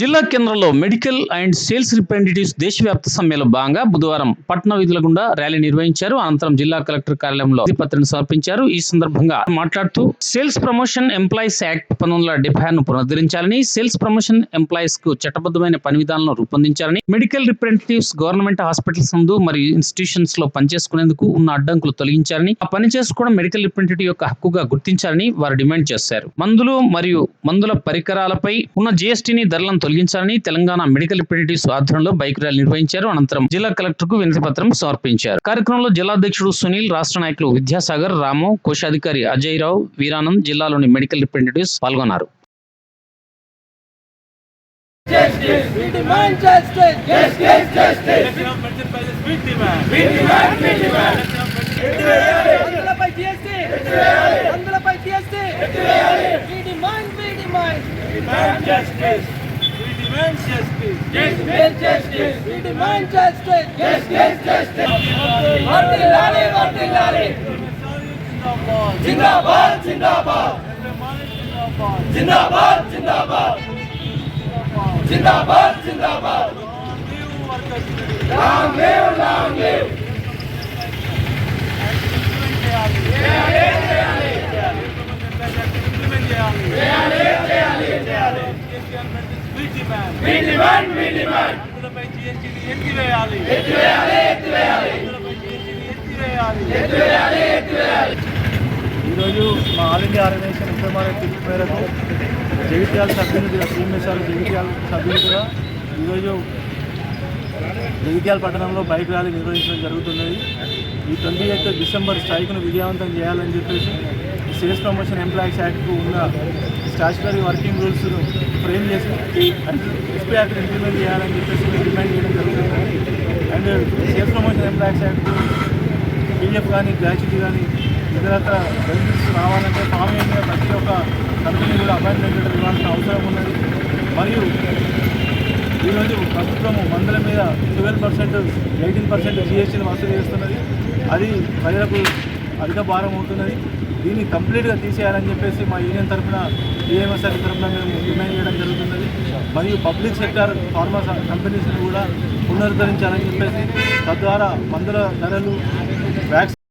జిల్లా కేంద్రంలో medical and sales representatives దేశవ్యాప్త సమ్మెలో భాగంగా బుధవారం పట్టణ విధుల గుండా ర్యాలీ నిర్వహించారు. అనంతరం జిల్లా కలెక్టర్ కార్యాలయంలో పత్రికను సమర్పించారు. ఈ సందర్భంగా మాట్లాడుతూ సేల్స్ ప్రమోషన్ ఎంప్లాయీస్ యాక్ట్ పంతొమ్మిది వందల డెబ్బై ఆరును పునరుద్ధరించాలని సేల్స్ ప్రమోషన్ ఎంప్లాయీస్కు చట్టబద్ధమైన పని విధానాలను రూపొందించాలని మెడికల్ రిప్రజెంటేటివ్స్ గవర్నమెంట్ హాస్పిటల్స్ నందు మరియు ఇన్స్టిట్యూషన్స్లో పనిచేసుకునేందుకు ఉన్న అడ్డంకులు తొలగించాలని ఆ పని చేసుకోవడం మెడికల్ రిప్రజెంటేటివ్ యొక్క హక్కుగా గుర్తించాలని వారు డిమాండ్ చేశారు. మందులు మరియు మందుల పరికరాలపై ఉన్న జీఎస్టీని ధరలను తొలగించాలని తెలంగాణ మెడికల్ రిప్రజెంటేటివ్స్ ఆధ్వర్యంలో బైక్ ర్యాలీ నిర్వహించారు అనంతరం జిల్లా కలెక్టర్కు వినతి పత్రం సమర్పించారు కార్యక్రమంలో జిల్లాధ్యక్షుడు సునీల్ రాష్ట్ర నాయకులు విద్యాసాగర్ రాము కోశాధికారి అజయ్ రావు వీరానంద్ జిల్లాలోని మెడికల్ రిప్రజెంటేటివ్స్ పాల్గొన్నారు We demand justice. Justice, justice. We demand, we demand. We demand justice. Justice, justice. వర్ధిల్లాలి, వర్ధిల్లాలి. జిందాబాద్ జిందాబాద్ జిందాబాద్ జిందాబాద్ జిందాబాద్ జిందాబాద్ long live long we demand we demand ఎత్తివేయాలి. ఎత్తివేయాలి ఎత్తివేయాలి. ఎత్తివేయాలి. ఎత్తివేయాలి ఈరోజు మా ఆల్ ఇండియా ఆర్గనైజేషన్ ఎంపీఆర్ఐ పిలుపు మేరకు జగిత్యాల సభ్యులుగా సీఎంఎస్ఆర్ జగిత్యాల సభ్యులుగా ఈరోజు జగిత్యాల పట్టణంలో బైక్ ర్యాలీ నిర్వహించడం జరుగుతున్నది. ఈ ట్వంటీ ఎయిత్ డిసెంబర్ స్ట్రైక్ను విజయవంతం చేయాలని చెప్పేసి ఈ సేల్స్ ప్రమోషన్ ఎంప్లాయీస్ యాక్ట్కు ఉన్న స్టాచ్యుటరీ వర్కింగ్ రూల్స్ను ఫ్రేమ్ చేసి అండ్ ఎస్పీ యాక్ట్ ఇంప్లిమెంట్ చేయాలని చెప్పేసి డిమాండ్ చేయడం జరుగుతుంది. And sales promotion employees act PF కానీ గ్రాచ్యుటీ కానీ ఇతరత్ర బెనిఫిట్స్ రావాలంటే ఫామ్ మీద ప్రతి ఒక్క కంపెనీ కూడా అపాయింట్మెంట్ ఇవ్వాల్సిన అవసరం ఉన్నది. మరియు ఈరోజు ప్రభుత్వము మందుల మీద ట్వెల్వ్ పర్సెంట్ ఎయిటీన్ పర్సెంట్ జిఎస్టీని వసూలు చేస్తున్నది. అది ప్రజలకు అధిక భారం అవుతున్నది. దీన్ని కంప్లీట్గా తీసేయాలని చెప్పేసి మా యూనియన్ తరఫున డిఎంఎస్ఆర్ తరఫున మేము డిమాండ్ చేయడం జరుగుతున్నది. మరియు పబ్లిక్ సెక్టర్ ఫార్మా కంపెనీస్ని కూడా పునరుద్ధరించాలని చెప్పేసి తద్వారా మందుల ధరలు వ్యాక్సిన్